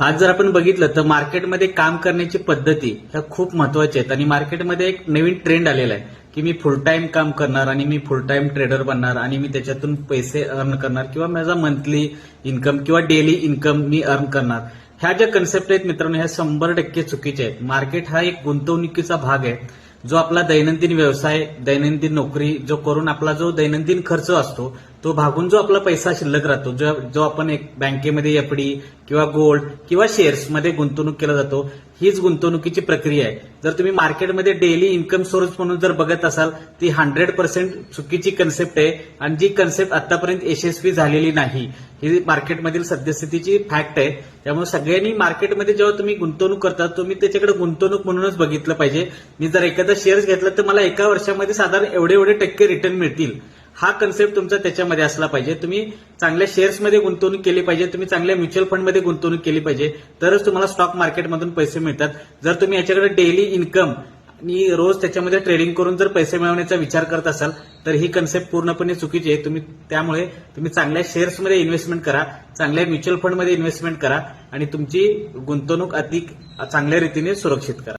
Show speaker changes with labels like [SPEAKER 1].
[SPEAKER 1] आज जर आपण बघितलं तर मार्केटमध्ये काम करण्याची पद्धती ह्या खूप महत्त्वाच्या आहेत. आणि मार्केटमध्ये एक नवीन ट्रेंड आलेला आहे की मी फुल टाइम काम करणार आणि मी फुल टाइम ट्रेडर बनणार आणि मी त्याच्यातून पैसे अर्न करणार किंवा माझा मंथली इन्कम किंवा डेली इन्कम मी अर्न करणार. ह्या ज्या कन्सेप्ट आहेत मित्रांनो ह्या शंभर टक्के चुकीच्या आहेत. मार्केट हा एक गुंतवणुकीचा भाग आहे जो आपला दैनंदिन व्यवसाय दैनंदिन नोकरी जो करून आपला जो दैनंदिन खर्च असतो तो भागून जो आपला पैसा शिल्लक राहतो जो जो आपण एक बँकेमध्ये एफडी किंवा गोल्ड किंवा शेअर्समध्ये गुंतवणूक केला जातो हीच गुंतवणुकीची प्रक्रिया आहे. जर तुम्ही मार्केटमध्ये डेली इन्कम सोर्स म्हणून जर बघत असाल ती हंड्रेड पर्सेंट चुकीची कन्सेप्ट आहे आणि जी कन्सेप्ट आतापर्यंत यशस्वी झालेली नाही. ही मार्केटमधील सद्यस्थितीची फॅक्ट आहे. त्यामुळे सगळ्यांनी मार्केटमध्ये जेव्हा तुम्ही गुंतवणूक करता तुम्ही त्याच्याकडे गुंतवणूक म्हणूनच बघितलं पाहिजे. मी जर एखादा शेअर्स घेतला तर मला एका वर्षामध्ये साधारण एवढे एवढे टक्के रिटर्न मिळतील. हा कन्सेप्ट तुमचा त्याच्यामध्ये असला पाहिजे. तुम्ही चांगल्या शेअर्समध्ये गुंतवणूक केली पाहिजे. तुम्ही चांगल्या म्युच्युअल फंडमध्ये गुंतवणूक केली पाहिजे. तरच तुम्हाला स्टॉक मार्केटमधून पैसे मिळतात. जर तुम्ही याच्याकडे डेली इन्कम आणि रोज त्याच्यामध्ये ट्रेडिंग करून जर पैसे मिळवण्याचा विचार करत असाल तर ही कन्सेप्ट पूर्णपणे चुकीची आहे. तुम्ही त्यामुळे तुम्ही चांगल्या शेअर्समध्ये इन्व्हेस्टमेंट करा. चांगल्या म्युच्युअल फंडमध्ये इन्व्हेस्टमेंट करा. आणि तुमची गुंतवणूक अधिक चांगल्या रीतीने सुरक्षित करा.